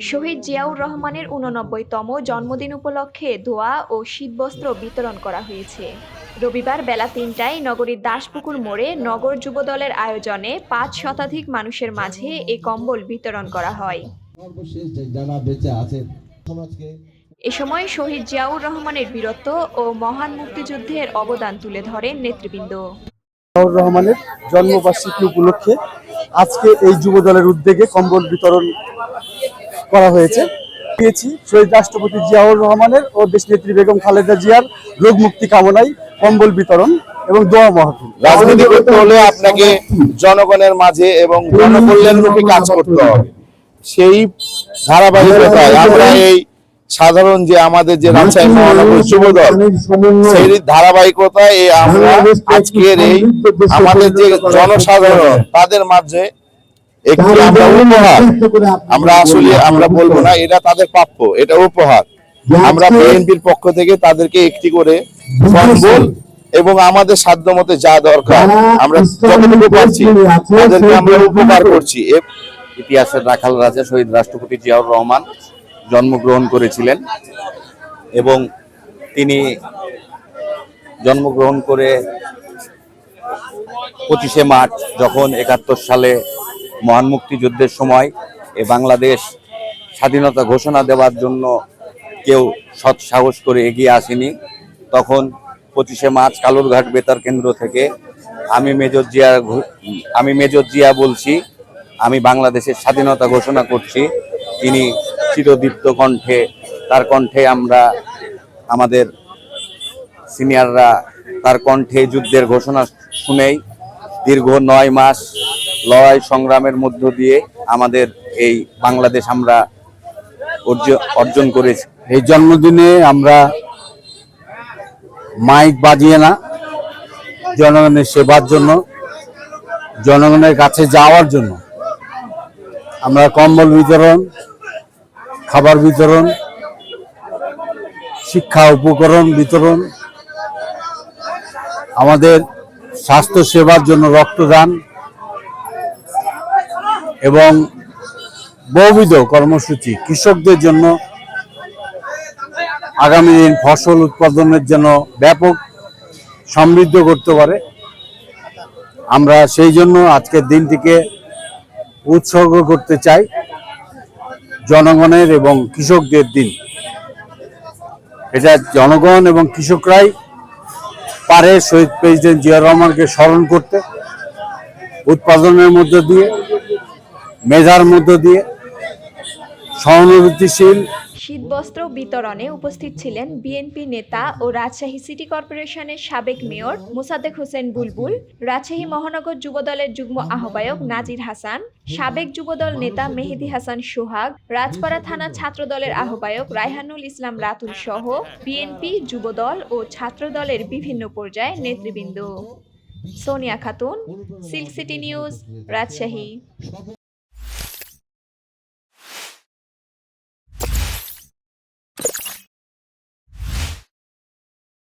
শহীদ জিয়াউর রহমানের উননব্বইতম জন্মদিন উপলক্ষে ধোয়া ও শীতবস্ত্র বিতরণ করা হয়েছে। রবিবার বেলা তিনটায় নগরীর দাসপুকুর মোড়ে নগর যুবদলের আয়োজনে পাঁচ শতাধিক মানুষের মাঝে এই কম্বল বিতরণ করা হয়। এ সময় শহীদ জিয়াউর রহমানের বীরত্ব ও মহান মুক্তিযুদ্ধের অবদান তুলে ধরেন নেতৃবৃন্দ। রহমানের জন্মবার্ষিকী উপলক্ষে আজকে এই যুব দলের উদ্যোগে কম্বল বিতরণ করা হয়েছে। পেয়েছি শহীদ রাষ্ট্রপতি জিয়াউর রহমানের ও দেশনেত্রী বেগম খালেদা জিয়ার রোগ মুক্তি কামনায় কম্বল বিতরণ এবং দোয়া রাজনীতি করতে হলে আপনাকে জনগণের মাঝে এবং জনকল্যাণমুখী কাজ করতে হবে। সেই ধারাবাহিকতায় আমরা এই সাধারণ যে আমাদের যে রাজশাহী মহানগর সেই ধারাবাহিকতায় এই আমরা আজকের এই আমাদের যে জনসাধারণ, তাদের মাঝে একটি আমরা উপহার। আমরা আসলে আমরা বলব না এটা তাদের প্রাপ্য এটা উপহার। আমরা বিএনপির পক্ষ থেকে তাদেরকে একটি করে এবং আমাদের সাধ্য মতে যা দরকার আমরা যতটুকু পারছি তাদেরকে আমরা উপকার করছি। ইতিহাসের রাখাল রাজা শহীদ রাষ্ট্রপতি জিয়াউর রহমান জন্মগ্রহণ করেছিলেন এবং তিনি জন্মগ্রহণ করে পঁচিশে মার্চ যখন একাত্তর সালে মহান মুক্তিযুদ্ধের সময় এ বাংলাদেশ স্বাধীনতা ঘোষণা দেওয়ার জন্য কেউ সৎ সাহস করে এগিয়ে আসেনি। তখন পঁচিশে মার্চ কালুরঘাট বেতার কেন্দ্র থেকে আমি মেজর জিয়া আমি মেজর জিয়া বলছি, আমি বাংলাদেশের স্বাধীনতা ঘোষণা করছি। তিনি চিরদীপ্ত কণ্ঠে, তার কণ্ঠে আমরা আমাদের সিনিয়ররা তার কণ্ঠে যুদ্ধের ঘোষণা শুনেই দীর্ঘ নয় মাস লড়াই সংগ্রামের মধ্য দিয়ে আমাদের এই বাংলাদেশ আমরা অর্জ- অর্জন করেছি। এই জন্মদিনে আমরা মাইক বাজিয়ে না, জনগণের সেবার জন্য, জনগণের কাছে যাওয়ার জন্য আমরা কম্বল বিতরণ, খাবার বিতরণ, শিক্ষা উপকরণ বিতরণ, আমাদের স্বাস্থ্য সেবার জন্য রক্তদান এবং বহুবিধ কর্মসূচি কৃষকদের জন্য আগামী দিন ফসল উৎপাদনের জন্য ব্যাপক সমৃদ্ধ করতে পারে। আমরা সেই জন্য আজকের দিনটিকে উৎসর্গ করতে চাই জনগণের এবং কৃষকদের দিন। এটা জনগণ এবং কৃষকরাই পারে, শহীদ প্রেসিডেন্ট জিয়া রহমানকে স্মরণ করতে, উৎপাদনের মধ্য দিয়ে মেধার মধ্য দিয়ে সহানুভূতিশীল। শীতবস্ত্র বিতরণে উপস্থিত ছিলেন বিএনপি নেতা ও রাজশাহী সিটি কর্পোরেশনের সাবেক মেয়র মোসাদ্দেক হোসেন বুলবুল, রাজশাহী মহানগর যুবদলের যুগ্ম আহ্বায়ক নাজির হাসান, সাবেক যুবদল নেতা মেহেদি হাসান সোহাগ, রাজপাড়া থানা ছাত্রদলের আহ্বায়ক রায়হানুল ইসলাম রাতুল সহ বিএনপি যুবদল ও ছাত্রদলের বিভিন্ন পর্যায়ে নেতৃবৃন্দ। Sonia Khatun, silk city news, Rajshahi.